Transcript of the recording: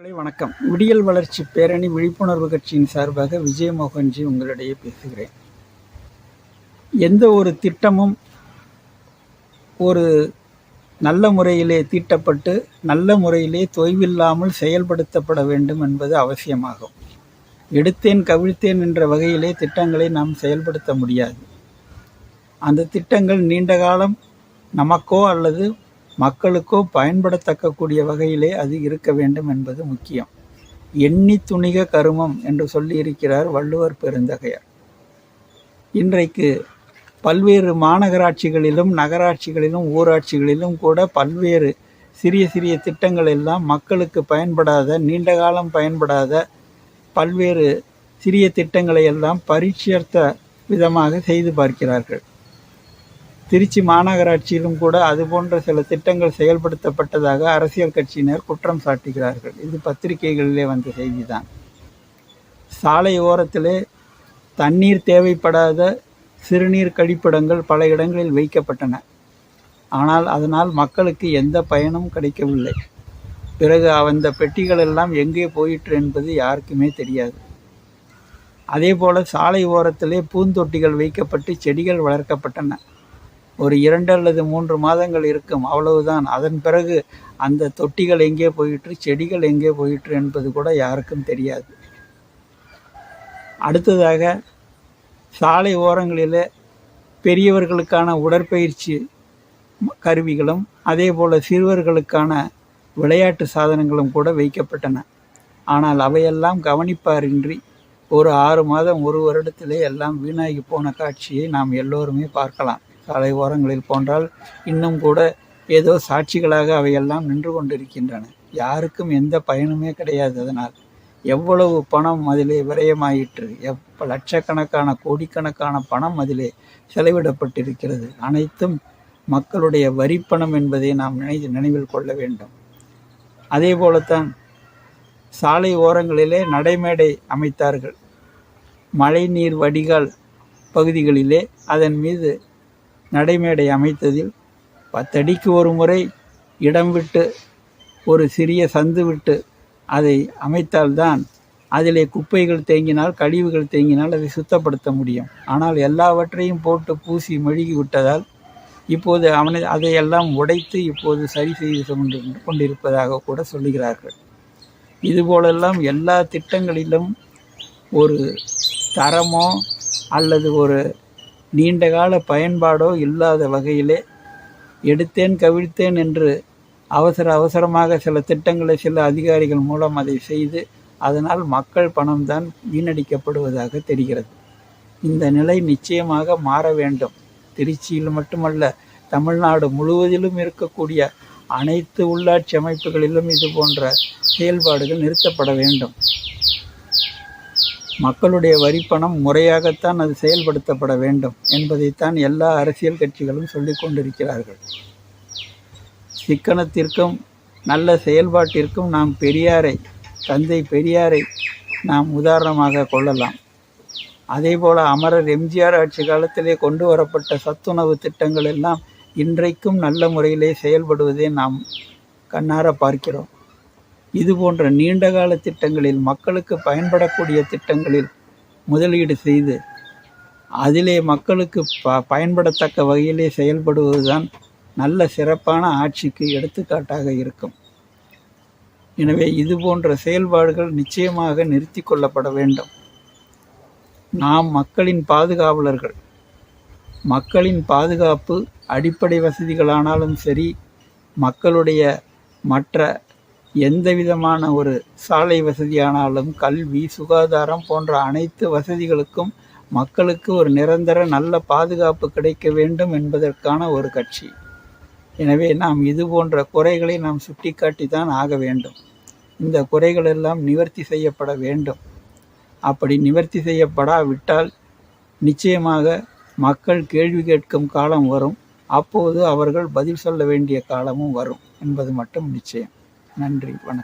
நண்பர்களே, வணக்கம். விடியல் வளர்ச்சி பேரணி விழிப்புணர்வு கட்சியின் சார்பாக விஜயமோகன்ஜி உங்களிடையே பேசுகிறேன். எந்த ஒரு திட்டமும் ஒரு நல்ல முறையிலே தீட்டப்பட்டு நல்ல முறையிலே தொய்வில்லாமல் செயல்படுத்தப்பட வேண்டும் என்பது அவசியமாகும். எடுத்தேன் கவிழ்த்தேன் என்ற வகையிலே திட்டங்களை நாம் செயல்படுத்த முடியாது. அந்த திட்டங்கள் நீண்ட காலம் நமக்கோ அல்லது மக்களுக்கோ பயன்படத்தக்கக்கூடிய வகையிலே அது இருக்க வேண்டும் என்பது முக்கியம். எண்ணி துணிக கருமம் என்று சொல்லியிருக்கிறார் வள்ளுவர் பெருந்தகையார். இன்றைக்கு பல்வேறு மாநகராட்சிகளிலும் நகராட்சிகளிலும் ஊராட்சிகளிலும் கூட பல்வேறு சிறிய சிறிய திட்டங்கள் எல்லாம் மக்களுக்கு பயன்படாத நீண்ட காலம் பயன்படாத பல்வேறு சிறிய திட்டங்களை எல்லாம் பரீட்சர்த்த விதமாக செய்து பார்க்கிறார்கள். திருச்சி மாநகராட்சியிலும் கூட அதுபோன்ற சில திட்டங்கள் செயல்படுத்தப்பட்டதாக அரசியல் கட்சியினர் குற்றம் சாட்டுகிறார்கள். இது பத்திரிகைகளிலே வந்த செய்திதான். சாலை ஓரத்திலே தண்ணீர் தேவைப்படாத சிறுநீர் கழிப்பிடங்கள் பல இடங்களில் வைக்கப்பட்டன. ஆனால் அதனால் மக்களுக்கு எந்த பயனும் கிடைக்கவில்லை. பிறகு அந்த பெட்டிகள் எல்லாம் எங்கே போயிற்று என்பது யாருக்குமே தெரியாது. அதே போல் சாலை ஓரத்திலே பூந்தொட்டிகள் வைக்கப்பட்டு செடிகள் வளர்க்கப்பட்டன. ஒரு இரண்டு அல்லது மூன்று மாதங்கள் இருக்கும் அவ்வளவுதான். அதன் பிறகு அந்த தொட்டிகள் எங்கே போயிற்று செடிகள் எங்கே போயிற்று என்பது கூட யாருக்கும் தெரியாது. அடுத்ததாக சாலை ஓரங்களில் பெரியவர்களுக்கான உடற்பயிற்சி கருவிகளும் அதே போல் சிறுவர்களுக்கான விளையாட்டு சாதனங்களும் கூட வைக்கப்பட்டன. ஆனால் அவையெல்லாம் கவனிப்பாரின்றி ஒரு ஆறு மாதம் ஒரு வருடத்திலே எல்லாம் வீணாகி போன காட்சியை நாம் எல்லோருமே பார்க்கலாம். சாலை ஓரங்களில் போன்றால் இன்னும் கூட ஏதோ சாட்சிகளாக அவையெல்லாம் நின்று கொண்டிருக்கின்றன. யாருக்கும் எந்த பயனுமே கிடையாது அதனால். எவ்வளவு பணம் அதிலே விரயமாயிற்று. எப்ப லட்சக்கணக்கான கோடிக்கணக்கான பணம் அதிலே செலவிடப்பட்டிருக்கிறது. அனைத்தும் மக்களுடைய வரிப்பணம் என்பதை நாம் நினை நினைவில் கொள்ள வேண்டும். அதே போலத்தான் சாலை ஓரங்களிலே நடைமேடை அமைத்தார்கள். மழைநீர் வடிகால் பகுதிகளிலே அதன் மீது நடைமேடை அமைத்ததில் பத்தடிக்கு ஒரு முறை இடம் விட்டு ஒரு சிறிய சந்து விட்டு அதை அமைத்தால்தான் அதிலே குப்பைகள் தேங்கினால் கழிவுகள் தேங்கினால் அதை சுத்தப்படுத்த முடியும். ஆனால் எல்லாவற்றையும் போட்டு பூசி மெழுகி விட்டதால் இப்போது அவனை அதையெல்லாம் உடைத்து இப்போது சரி செய்து கொண்டு கொண்டிருப்பதாக கூட சொல்லுகிறார்கள். இதுபோலெல்லாம் எல்லா திட்டங்களிலும் ஒரு தரமோ அல்லது ஒரு நீண்டகால பயன்பாடோ இல்லாத வகையிலே எடுத்தேன் கவிழ்த்தேன் என்று அவசர அவசரமாக சில திட்டங்களை சில அதிகாரிகள் மூலம் அதை செய்து அதனால் மக்கள் பணம்தான் வீணடிக்கப்படுவதாக தெரிகிறது. இந்த நிலை நிச்சயமாக மாற வேண்டும். திருச்சியில் மட்டுமல்ல தமிழ்நாடு முழுவதிலும் இருக்கக்கூடிய அனைத்து உள்ளாட்சி அமைப்புகளிலும் இது போன்ற செயல்பாடுகள் நிறுத்தப்பட வேண்டும். மக்களுடைய வரிப்பணம் முறையாகத்தான் அது செயல்படுத்தப்பட வேண்டும் என்பதைத்தான் எல்லா அரசியல் கட்சிகளும் சொல்லிக் கொண்டிருக்கிறார்கள். சிக்கனத்திற்கும் நல்ல செயல்பாட்டிற்கும் நாம் பெரியாரை தந்தை பெரியாரை நாம் உதாரணமாக கொள்ளலாம். அதேபோல் அமரர் எம்ஜிஆர் ஆட்சி காலத்திலே கொண்டு வரப்பட்ட சத்துணவு திட்டங்கள் எல்லாம் இன்றைக்கும் நல்ல முறையிலே செயல்படுவதை நாம் கண்ணார பார்க்கிறோம். இது போன்ற நீண்டகால திட்டங்களில் மக்களுக்கு பயன்படக்கூடிய திட்டங்களில் முதலீடு செய்து அதிலே மக்களுக்கு ப பயன்படத்தக்க வகையிலே செயல்படுவதுதான் நல்ல சிறப்பான ஆட்சிக்கு எடுத்துக்காட்டாக இருக்கும். எனவே இது போன்ற செயல்பாடுகள் நிச்சயமாக நிறுத்தி கொள்ளப்பட வேண்டும். நாம் மக்களின் பாதுகாவலர்கள். மக்களின் பாதுகாப்பு அடிப்படை வசதிகளானாலும் சரி மக்களுடைய மற்ற எந்த விதமான ஒரு சாலை வசதியானாலும் கல்வி சுகாதாரம் போன்ற அனைத்து வசதிகளுக்கும் மக்களுக்கு ஒரு நிரந்தர நல்ல பாதுகாப்பு கிடைக்க வேண்டும் என்பதற்கான ஒரு கட்சி. எனவே நாம் இது போன்ற குறைகளை நாம் சுட்டிக்காட்டி தான் ஆக வேண்டும். இந்த குறைகள் எல்லாம் நிவர்த்தி செய்யப்பட வேண்டும். அப்படி நிவர்த்தி செய்யப்படாவிட்டால் நிச்சயமாக மக்கள் கேள்வி கேட்கும் காலம் வரும். அப்போது அவர்கள் பதில் சொல்ல வேண்டிய காலமும் வரும் என்பது மட்டும் நிச்சயம். நன்றி வணக்கம்.